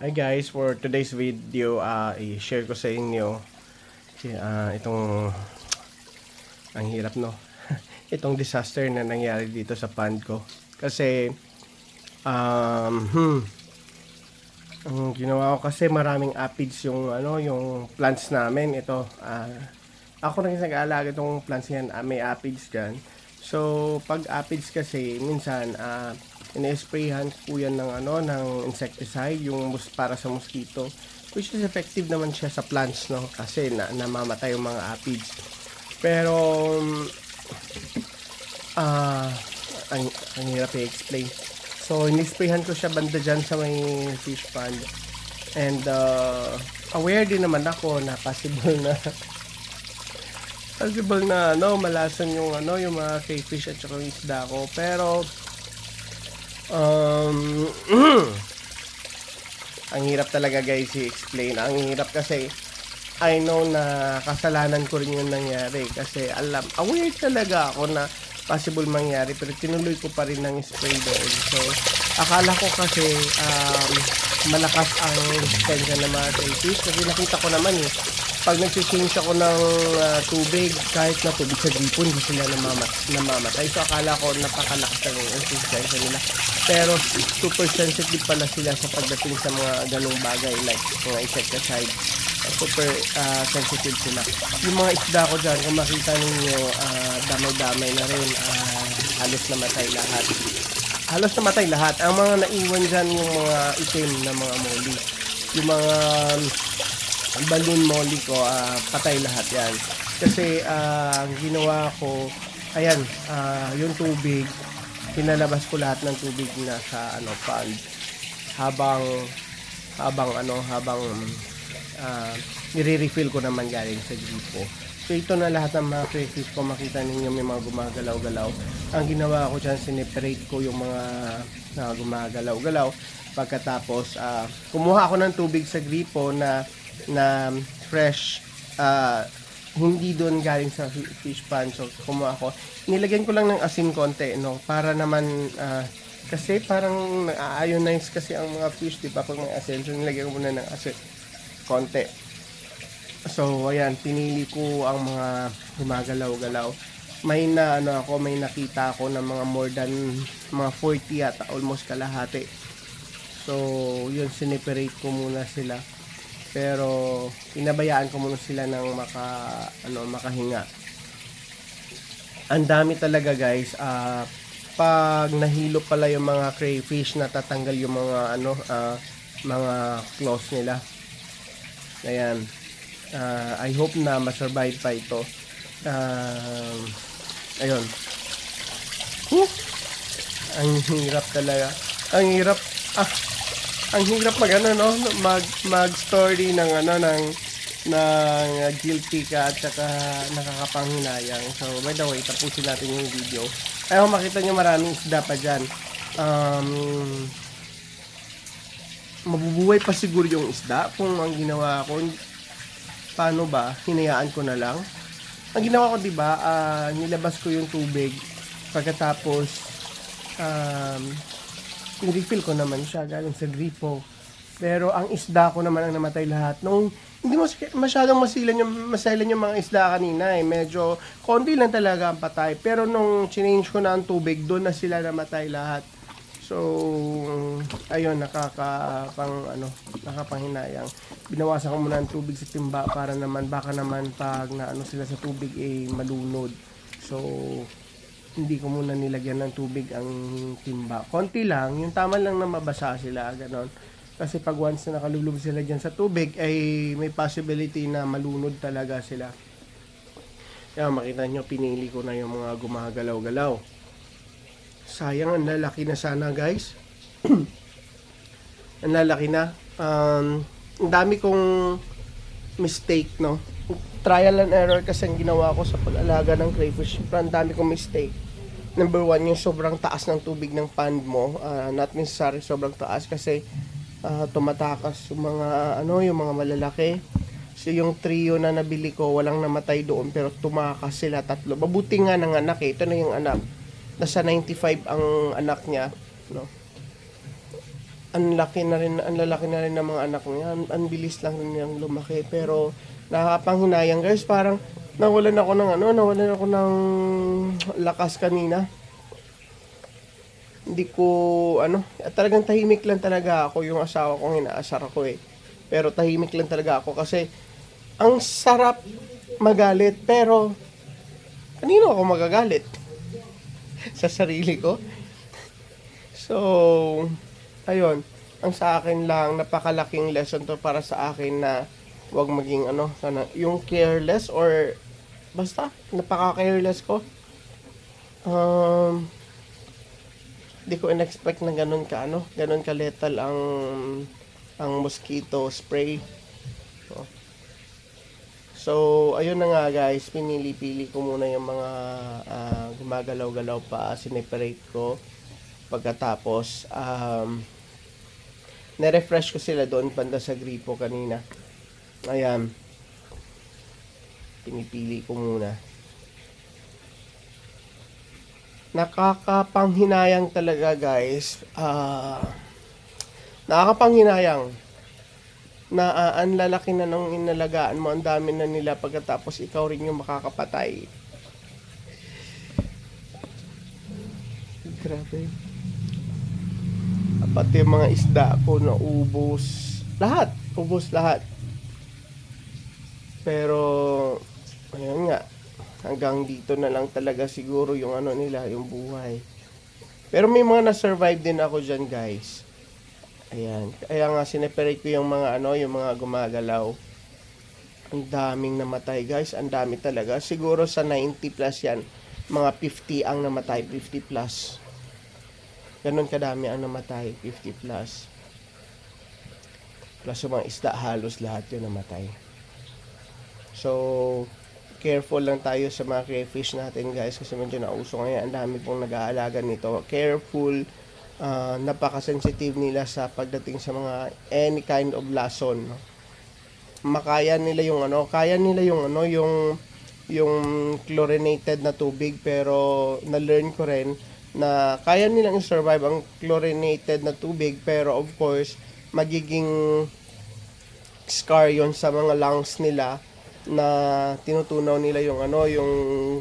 Hi guys, for today's video, uh, i-share ko sa inyo uh, itong ang hirap no. itong disaster na nangyari dito sa pond ko. Kasi um hmm, ang ginawa ko kasi maraming aphids yung ano, yung plants namin ito. Uh, ako rin nag-aalaga itong plants yan, uh, may aphids diyan. So, pag aphids kasi minsan uh, ini-sprayhan po yan ng ano ng insecticide yung mus para sa mosquito which is effective naman siya sa plants no? Kasi na, namamatay yung mga aphids. Pero ah uh, ang, ang hirap i-explain. So ini-sprayhan ko siya banda dyan sa may fish pond. And uh, aware din naman ako na possible na possible na ano malasan yung ano yung mga crayfish at saka yung isda ko. Pero Um, ang hirap talaga guys i-explain. Ang hirap kasi I know na kasalanan ko rin yung nangyari kasi alam, aware talaga ako na possible mangyari pero tinuloy ko pa rin ng spray doon. So, akala ko kasi um, malakas ang resistensya ng mga crayfish kasi nakita ko naman eh pag nag-change ako ng uh, tubig, kahit na tubig sa gripo, hindi sila namamat namamatay. So, akala ko napakalakas ng resistensya nila. Pero, super sensitive pala sila sa pagdating sa mga ganong bagay like mga insecticide. Uh, super uh, sensitive sila. Yung mga isda ko dyan, kung makita ninyo, uh, damay-damay na rin. Uh, halos namatay lahat. Halos namatay lahat. Ang mga naiwan dyan, yung mga itim na mga molly. Yung mga balloon molly ko, uh, patay lahat yan. Kasi uh, ang ginawa ko, ayan, uh, yung tubig, pinalabas ko lahat ng tubig na sa ano pond habang habang ano habang uh, nire-refill ko naman galing sa gripo. So ito na lahat ng mga crayfish ko makita ninyo may mga gumagalaw-galaw. Ang ginawa ko diyan sineperate ko yung mga na gumagalaw-galaw. Pagkatapos uh, kumuha ako ng tubig sa gripo na na fresh uh, hindi doon galing sa fish pan. So kumuha ako. Nilagyan ko lang ng asin konti no? Para naman uh, kasi parang na-ionize kasi ang mga fish di ba? Pag may asin. So nilagyan ko muna ng asin konti. So ayan pinili ko ang mga gumagalaw-galaw. May na ano ako may nakita ako ng mga more than mga 40 at almost kalahati. So yun sineperate ko muna sila pero pinabayaan ko muna sila ng maka ano makahinga. Ang dami talaga guys. Uh, pag nahilo pala yung mga crayfish natatanggal yung mga ano uh, mga claws nila. Ayan. Uh, I hope na masurvive pa ito. Uh, ayun. Whew! ang hirap talaga. Ang hirap. Ah ang hirap mag ano no mag mag story ng ano ng ng guilty ka at saka nakakapanghinayang. So by the way, tapusin natin yung video. Ayaw makita nyo maraming isda pa dyan. Um, mabubuhay pa siguro yung isda kung ang ginawa ko paano ba hinayaan ko na lang ang ginawa ko di ba uh, nilabas ko yung tubig pagkatapos um, refill ko naman siya galing sa gripo. Pero ang isda ko naman ang namatay lahat. Nung hindi mo masyadong masilan yung masilan yung mga isda kanina eh. Medyo konti lang talaga ang patay. Pero nung change ko na ang tubig, doon na sila namatay lahat. So, ayun, nakakapang, ano, nakapanghinayang. Binawasan ko muna ang tubig sa timba para naman, baka naman pag na ano sila sa tubig, eh, malunod. So, hindi ko muna nilagyan ng tubig ang timba. Konti lang, yung tama lang na mabasa sila, ganon. Kasi pag once na nakalulub sila dyan sa tubig, ay may possibility na malunod talaga sila. Kaya makita nyo, pinili ko na yung mga gumagalaw-galaw. Sayang, ang lalaki na sana guys. ang lalaki na. Um, ang dami kong mistake, no? trial and error kasi ang ginawa ko sa pag-alaga ng crayfish. Ang dami kong mistake. Number one, yung sobrang taas ng tubig ng pond mo. Uh, not necessary sobrang taas kasi uh, tumatakas yung mga, ano, yung mga malalaki. So, yung trio na nabili ko, walang namatay doon pero tumakas sila tatlo. Mabuti nga ng anak eh. Ito na yung anak. Nasa 95 ang anak niya. No? ang laki na rin, ang lalaki na rin ng mga anak niya. Ang, ang bilis lang rin niyang lumaki. Pero nakakapanghinayang guys, parang nawalan ako ng ano, nawalan ako ng lakas kanina. Hindi ko, ano, talagang tahimik lang talaga ako yung asawa kong inaasar ako eh. Pero tahimik lang talaga ako kasi ang sarap magalit pero kanino ako magagalit? Sa sarili ko? So, ayun, ang sa akin lang, napakalaking lesson to para sa akin na wag maging ano, sana, yung careless or basta, napaka-careless ko. Um, di ko in-expect na ganun ka ano, ganun ka lethal ang ang mosquito spray. So, so ayun na nga guys, pinili-pili ko muna yung mga ah, gumagalaw-galaw pa, sineperate ko. Pagkatapos, um, na-refresh ko sila doon banda sa gripo kanina. Ayan. Pinipili ko muna. Nakakapanghinayang talaga guys. Ah, nakakapanghinayang na ah, ang lalaki na nung inalagaan mo, ang dami na nila pagkatapos ikaw rin yung makakapatay. Grabe. Pati yung mga isda ko na ubos. Lahat. Ubos lahat. Pero, ayun nga. Hanggang dito na lang talaga siguro yung ano nila, yung buhay. Pero may mga na-survive din ako dyan, guys. Ayan. Kaya nga, sineperate ko yung mga ano, yung mga gumagalaw. Ang daming namatay, guys. Ang dami talaga. Siguro sa 90 plus yan. Mga 50 ang namatay. 50 plus. Ganon kadami ang namatay, 50 plus. Plus yung mga isda, halos lahat yun namatay. So, careful lang tayo sa mga crayfish natin guys kasi medyo nauso ngayon. Ang dami pong nag-aalaga nito. Careful, ah, napaka-sensitive nila sa pagdating sa mga any kind of lason. No? Makaya nila yung ano, kaya nila yung ano, yung yung chlorinated na tubig pero na-learn ko rin na kaya nilang i-survive ang chlorinated na tubig pero of course magiging scar yon sa mga lungs nila na tinutunaw nila yung ano yung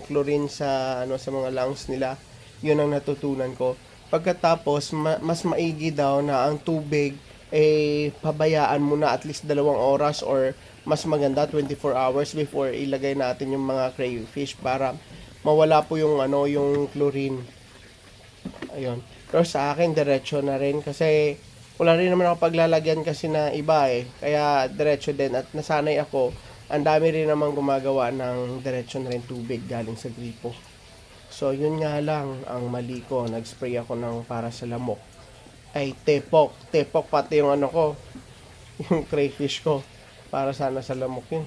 chlorine sa ano sa mga lungs nila yun ang natutunan ko pagkatapos ma- mas maigi daw na ang tubig eh pabayaan mo na at least dalawang oras or mas maganda 24 hours before ilagay natin yung mga crayfish para mawala po yung ano yung chlorine Ayun. Pero sa akin, diretso na rin kasi wala rin naman ako paglalagyan kasi na iba eh. Kaya diretso din at nasanay ako. Ang dami rin naman gumagawa ng diretso na rin tubig galing sa gripo. So yun nga lang ang mali ko. Nag-spray ako ng para sa lamok. Ay tepok. Tepok pati yung ano ko. Yung crayfish ko. Para sana sa lamok yun.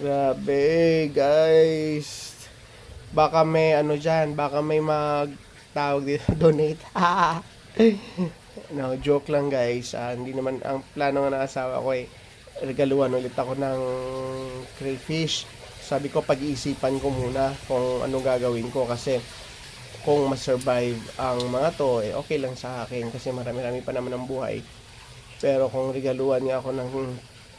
Grabe guys. Baka may ano dyan. Baka may mag tawag dito, donate. no, joke lang guys. Ah, hindi naman, ang plano nga ng asawa ko eh, regaluhan ulit ako ng crayfish. Sabi ko, pag-iisipan ko muna kung anong gagawin ko kasi kung ma-survive ang mga to, eh, okay lang sa akin kasi marami-rami pa naman ang buhay. Pero kung regaluhan niya ako ng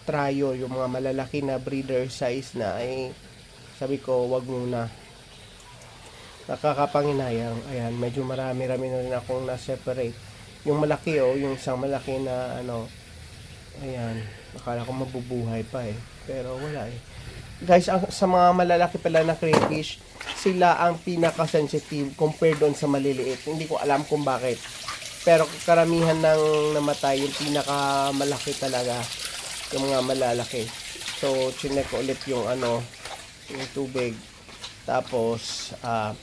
tryo, yung mga malalaki na breeder size na, ay sabi ko, wag muna nakakapanginayang. Ayan, medyo marami-rami na rin akong na-separate. Yung malaki oh, yung isang malaki na ano, ayan, akala ko mabubuhay pa eh. Pero wala eh. Guys, ang, sa mga malalaki pala na crayfish, sila ang pinaka-sensitive compared doon sa maliliit. Hindi ko alam kung bakit. Pero karamihan ng namatay, yung pinaka-malaki talaga, yung mga malalaki. So, chinek ko ulit yung ano, yung tubig. Tapos, ah,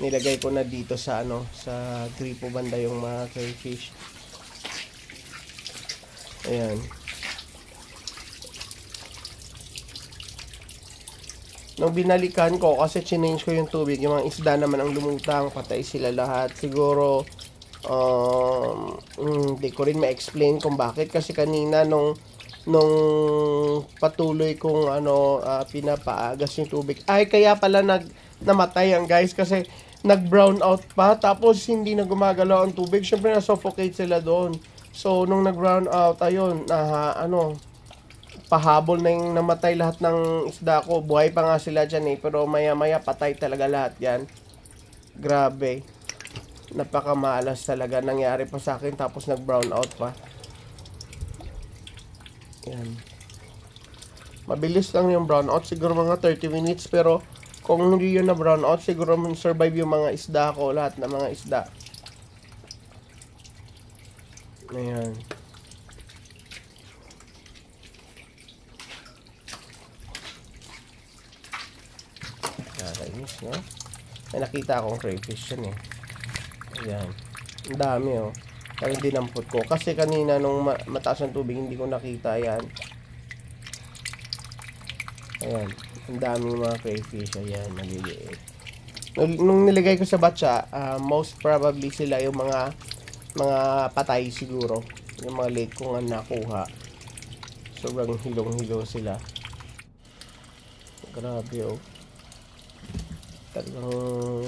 nilagay ko na dito sa ano sa gripo banda yung mga crayfish ayan nung binalikan ko kasi chinange ko yung tubig yung mga isda naman ang lumutang patay sila lahat. Siguro um, hindi ko rin ma-explain kung bakit. Kasi kanina nung nung patuloy kong ano ah, pinapaagas yung tubig ay kaya pala nag namatay ang guys. Kasi nag brown out pa tapos hindi na gumagalaw ang tubig. Syempre na suffocate sila doon. So, nung nag-brown out, ayun, na ano, pahabol na yung namatay lahat ng isda ko. Buhay pa nga sila dyan eh, pero maya-maya patay talaga lahat yan. Grabe. Napakamalas talaga. Nangyari pa sa akin tapos nag-brown out pa. Yan. Mabilis lang yung brown out. Siguro mga 30 minutes. Pero kung hindi yun na brown out, siguro survive yung mga isda ko. Lahat ng mga isda. Ayan. Nakakainis, no? May nakita akong crayfish yan eh. Ayan. Ang dami oh. Pero dinampot ko. Kasi kanina nung ma- mataas ang tubig, hindi ko nakita yan. Ayan. Ang daming mga crayfish. Ayan, naliliit. Nung, nilagay ko sa batsa, ah, most probably sila yung mga mga patay siguro. Yung mga late ko nga nakuha. Sobrang hilong-hilo sila. Grabe oh. Talagang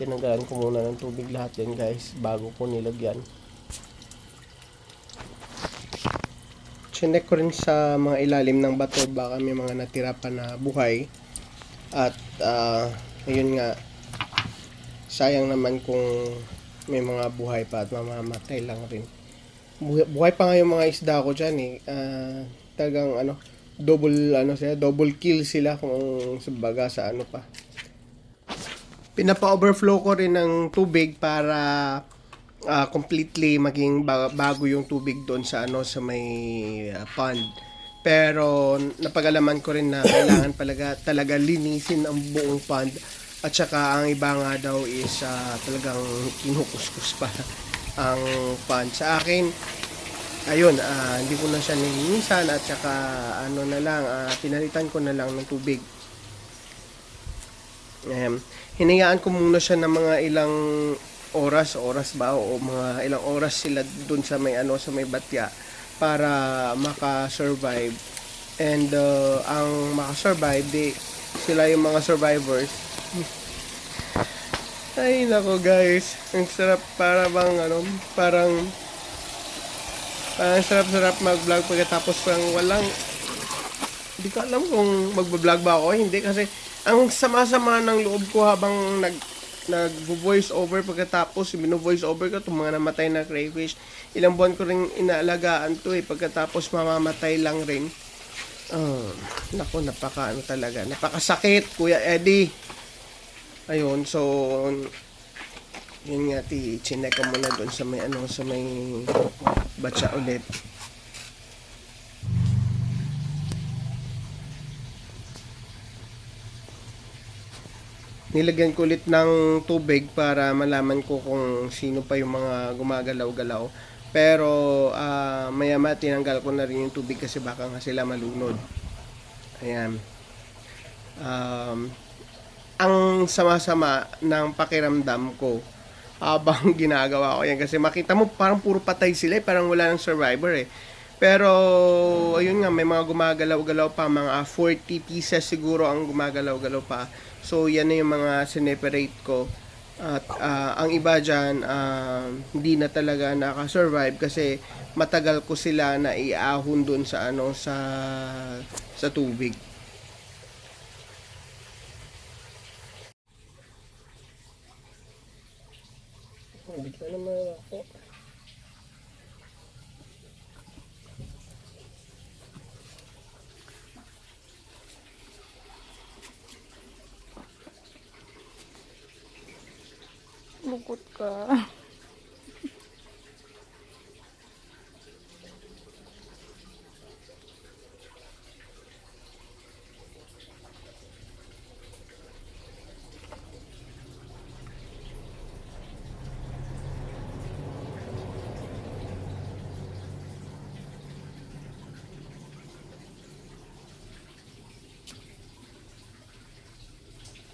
tinanggalan ko muna ng tubig lahat yan guys bago ko nilagyan. Chinek ko rin sa mga ilalim ng bato baka may mga natira pa na buhay. At ah, ayun nga sayang naman kung may mga buhay pa at mamamatay lang rin. Buhay, buhay pa nga yung mga isda ko dyan eh. Ah, talagang ano, double ano sila, double kill sila kung sabaga sa ano pa. Pinapa-overflow ko rin ng tubig para ah, completely maging ba- bago yung tubig doon sa ano sa may ah, pond. Pero napagalaman ko rin na kailangan talaga talaga linisin ang buong pond at saka ang iba nga daw is ah, talagang kinukuskus pa ang pond. Sa akin, ayun, ah, hindi ko na siya nilinisan at saka ano na lang, ah, pinalitan ko na lang ng tubig. Um, hinayaan ko muna siya ng mga ilang oras, oras ba o mga ilang oras sila dun sa may ano sa may batya para maka-survive. And uh, ang maka-survive, di sila yung mga survivors. Ay nako guys, ang sarap para bang ano, parang parang sarap-sarap mag-vlog pagkatapos parang walang hindi ko alam kung magbablog ba ako hindi kasi ang sama-sama ng loob ko habang nag nag-voice over pagkatapos mino-voice over ko itong mga namatay na crayfish ilang buwan ko rin inaalagaan to eh pagkatapos mamamatay lang rin. Uh, nako napaka ano talaga napakasakit Kuya Eddie. Ayun so yun nga ti chinek ko muna doon sa may ano sa may batsa ulit nilagyan ko ulit ng tubig para malaman ko kung sino pa yung mga gumagalaw-galaw. Pero ah, maya-maya tinanggal ko na rin yung tubig kasi baka nga sila malunod. Ayan. Um, ang sama-sama ng pakiramdam ko habang ginagawa ko yan kasi makita mo parang puro patay sila eh, parang wala ng survivor eh. Pero ayun nga may mga gumagalaw-galaw pa mga 40 pieces siguro ang gumagalaw-galaw pa. So yan na yung mga sineperate ko. At ah, ang iba dyan, ah, hindi na talaga nakasurvive kasi matagal ko sila na iahon dun sa ano sa sa tubig. Bigla naman ako. Lungkot ka.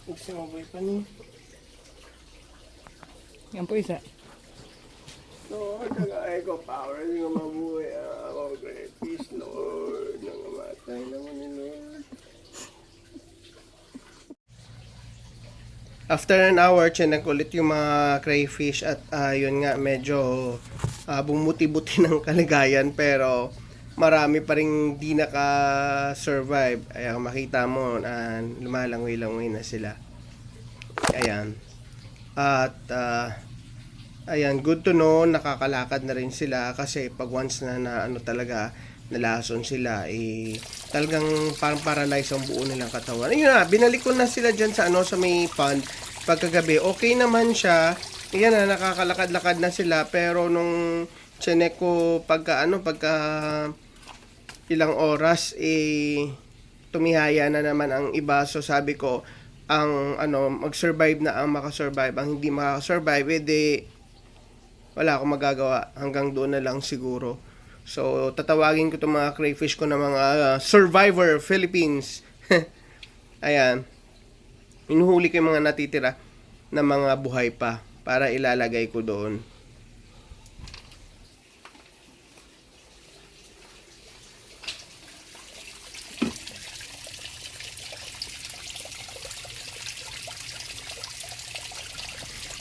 Mabuhay pa ni. Yan po isa. Lord, nag ko power ko mabuhay ako. Great peace, Lord. Nangamatay naman ni Lord. After an hour, chinek ulit yung mga crayfish at ah, yun nga, medyo ah, bumuti-buti ng kaligayan pero marami pa rin di naka-survive. Ayan, makita mo na lumalangoy-langoy na sila. Ayan. At ah, ayan, good to know, nakakalakad na rin sila kasi pag once na, na ano talaga, nalason sila, eh, talagang parang paralyze ang buo nilang katawan. Ayun na, binalik ko na sila dyan sa ano, sa may pond, pagkagabi. Okay naman siya, Ayan na, nakakalakad-lakad na sila, pero nung chinek ko pagka ano, pagka ilang oras, eh, tumihaya na naman ang iba. So sabi ko, ang ano, mag-survive na ang makasurvive. Ang hindi makasurvive, eh di, wala akong magagawa. Hanggang doon na lang siguro. So, tatawagin ko itong mga crayfish ko na mga uh, Survivor Philippines. Ayan. Inuhuli ko yung mga natitira na mga buhay pa para ilalagay ko doon.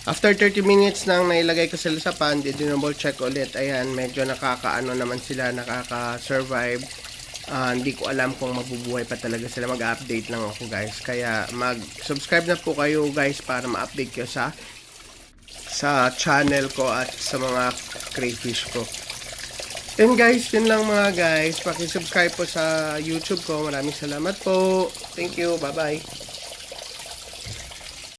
After 30 minutes nang nailagay ko sila sa pan, dinouble check ulit. Ayan, medyo nakakaano naman sila, nakaka-survive. Ah, hindi ko alam kung mabubuhay pa talaga sila. Mag-update lang ako guys. Kaya mag-subscribe na po kayo guys para ma-update kayo sa sa channel ko at sa mga crayfish ko. And guys, yun lang mga guys. Paki-subscribe po sa YouTube ko. Maraming salamat po. Thank you. Bye-bye.